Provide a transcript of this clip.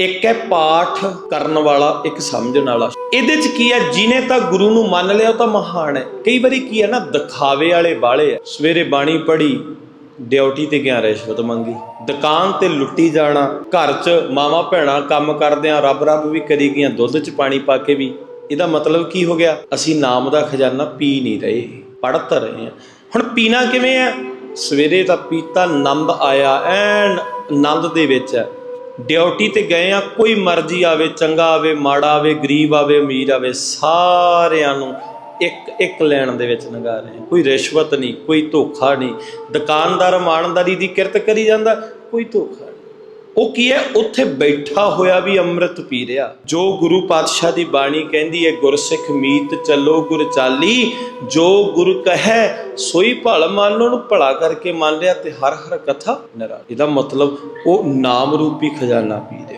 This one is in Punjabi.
ਇੱਕ ਹੈ ਪਾਠ ਕਰਨ ਵਾਲਾ, ਇੱਕ ਸਮਝਣ ਵਾਲਾ। ਇਹਦੇ ਚ ਕੀ ਹੈ? ਜਿਨੇ ਤਾਂ ਗੁਰੂ ਨੂੰ ਮੰਨ ਲਿਆ, ਉਹ ਤਾਂ ਮਹਾਨ ਹੈ। ਕਈ ਵਾਰੀ ਕੀ ਹੈ ਨਾ, ਦਿਖਾਵੇ ਵਾਲੇ ਬਾਲੇ ਹੈ। ਸਵੇਰੇ ਬਾਣੀ ਪੜ੍ਹੀ, ਡਿਊਟੀ ਤੇ ਗਿਆ ਰਿਸ਼ਵਤ ਮੰਗੀ। ਦੁਕਾਨ ਤੇ ਲੁੱਟੀ ਜਾਣਾ, ਘਰ 'ਚ ਮਾਵਾ ਭੈਣਾਂ ਕੰਮ ਕਰਦਿਆਂ ਰੱਬ ਰੱਬ ਵੀ ਕਰੀ ਗਈਆਂ, ਦੁੱਧ 'ਚ ਪਾਣੀ ਪਾ ਕੇ ਵੀ। ਇਹਦਾ ਮਤਲਬ ਕੀ ਹੋ ਗਿਆ? ਅਸੀਂ ਨਾਮ ਦਾ ਖਜ਼ਾਨਾ ਪੀ ਨਹੀਂ ਰਹੇ ਪੜ੍ਹ ਤਾਂ ਰਹੇ ਹਾਂ। ਹੁਣ ਪੀਣਾ ਕਿਵੇਂ ਹੈ? ਸਵੇਰੇ ਤਾਂ ਪੀਤਾ, ਨੰਦ ਆਇਆ, ਐਨ ਆਨੰਦ ਦੇ ਵਿੱਚ ਹੈ। ਡਿਊਟੀ ਤੇ ਗਏ ਆ, ਕੋਈ ਮਰਜ਼ੀ ਆਵੇ, ਚੰਗਾ ਆਵੇ, ਮਾੜਾ ਆਵੇ, ਗਰੀਬ ਆਵੇ, ਅਮੀਰ ਆਵੇ, ਸਾਰਿਆਂ ਨੂੰ ਇੱਕ ਇੱਕ ਲੈਣ ਦੇ ਵਿੱਚ ਨਗਾ ਰਹੇ ਆ। ਕੋਈ ਰਿਸ਼ਵਤ ਨਹੀਂ, ਕੋਈ ਧੋਖਾ ਨਹੀਂ ਦੁਕਾਨਦਾਰ ਇਮਾਨਦਾਰੀ ਦੀ ਕਿਰਤ ਕਰੀ ਜਾਂਦਾ, ਕੋਈ ਧੋਖਾ ਨਹੀਂ ਉਹ ਕੀ ਹੈ? ਉੱਥੇ ਬੈਠਾ ਹੋਇਆ ਵੀ ਅੰਮ੍ਰਿਤ ਪੀ ਰਿਹਾ। ਜੋ ਗੁਰੂ ਪਾਤਸ਼ਾਹ ਦੀ ਬਾਣੀ ਕਹਿੰਦੀ ਹੈ, ਗੁਰਸਿੱਖ ਮੀਤ ਚੱਲੋ ਗੁਰ ਚਾਲੀ, ਜੋ ਗੁਰ ਕਹੈ ਸੋਈ ਭਲ ਮੰਨ ਉਹਨੂੰ ਭਲਾ ਕਰਕੇ ਮੰਨ ਲਿਆ ਤੇ ਹਰ ਹਰ ਕਥਾ ਨਰਾ ਇਹਦਾ ਮਤਲਬ ਉਹ ਨਾਮ ਰੂਪੀ ਖਜ਼ਾਨਾ ਪੀ ਰਿਹਾ।